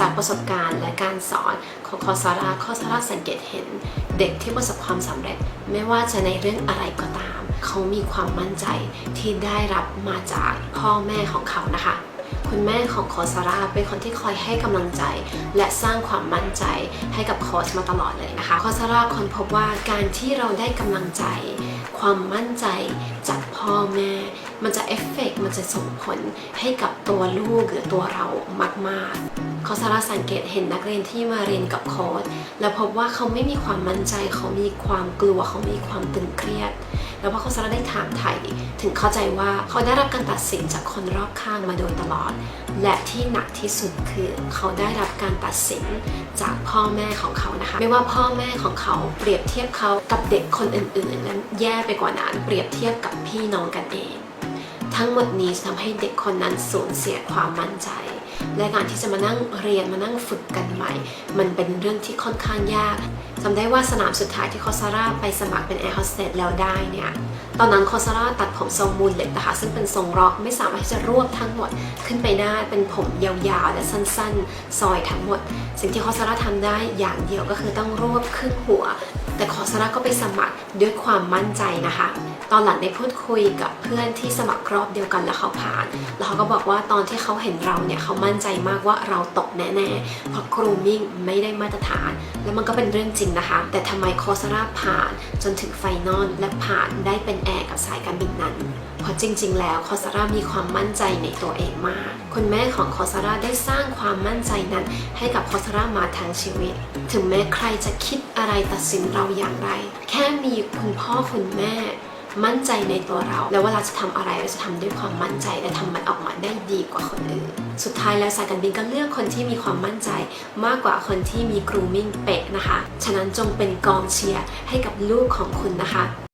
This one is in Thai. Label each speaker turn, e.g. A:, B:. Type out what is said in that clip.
A: จากประสบการณ์และการสอนของคอสาราคอสาราสังเกตเห็น เด็กที่ประสบความสำเร็จ ไม่ว่าจะในเรื่องอะไรก็ตาม เขามีความมั่นใจที่ได้รับมาจากพ่อแม่ของเขานะคะคุณแม่ของโคสาราเป็นคนที่คอยให้กำลังใจ และสร้างความมั่นใจให้กับค้ชมาตลอดเลยนะคะโคสาราคนพบว่าการที่เราได้กำลังใจ ความมั่นใจจากพ่อแม่ มันจะเอฟเฟกต์มันจะส่งผลให้กับตัวลูกหรือตัวเรามากๆโคสาราสังเกตเห็นนักเรียนที่มาเรียนกับโค้ชแล้วพบว่าเขาไม่มีความมั่นใจเขามีความกลัวเขามีความตึงเครียด แล้วพอเขาสาระได้ถามไถ่ถึงเข้าใจว่าเขาได้รับการตัดสินจากคนรอบข้างมาโดยตลอด และที่หนักที่สุดคือเขาได้รับการตัดสินจากพ่อแม่ของเขานะคะ ไม่ว่าพ่อแม่ของเขาเปรียบเทียบเขากับเด็กคนอื่นๆ นั้นแย่ไปกว่านั้นเปรียบเทียบกับพี่น้องกันเอง ทั้งหมดนี้จะทำให้เด็กคนนั้นสูญเสียความมั่นใจ และการที่จะมานั่งเรียนมานั่งฝึกกันใหม่ มันเป็นเรื่องที่ค่อนข้างยากจำได้ว่าสนามสุดท้ายที่คอซาร่าไปสมัครเป็นแอร์โฮสเตสแล้วได้เนี่ยตอนนั้นคอซาร่าตัดผมทรงมูลเล็กนะคะซึ่งเป็นทรงร็อกไม่สามารถที่จะรวบทั้งหมด ขึ้นไปได้เป็นผมยาวๆและสั้นๆ ซอยทั้งหมด สิ่งที่คอซาร่าทำได้อย่างเดียวก็คือต้องรวบขึ้นหัว แต่คอซาร่าก็ไปสมัครด้วยความมั่นใจนะคะ ตอนหลังได้พูดคุยกับเพื่อนที่สมัครรอบเดียวกันแล้วเขาผ่าน แล้วเขาก็บอกว่าตอนที่เขาเห็นเราเนี่ยเขามั่นใจมากว่าเราตกแน่ๆ เพราะกรูมิ่งไม่ได้มาตรฐาน แล้วมันก็เป็นเรื่องจริงนะคะ แต่ทำไมคอสราผ่านจนถึงไฟนอลและผ่านได้เป็นแอร์กับสายการบินนั้นเพราะจริง ๆ แล้วคอสรามีความมั่นใจในตัวเองมาก คุณแม่ของคอสราได้สร้างความมั่นใจนั้น ให้กับคอสรามาทั้งชีวิต ถึงแม้ใครจะคิดอะไรตัดสินเราอย่างไร แค่มีคุณพ่อคุณแม่มั่นใจในตัวเรา แล้วเวลาจะทำอะไรเราจะทำด้วยความมั่นใจและทำมันออกมาได้ดีกว่าคนอื่น สุดท้ายแล้วสายการบินก็เลือกคนที่มีความมั่นใจ มากกว่าคนที่มีกรูมิ่งเป๊ะนะคะ ฉะนั้นจงเป็นกองเชียร์ให้กับลูกของคุณนะคะ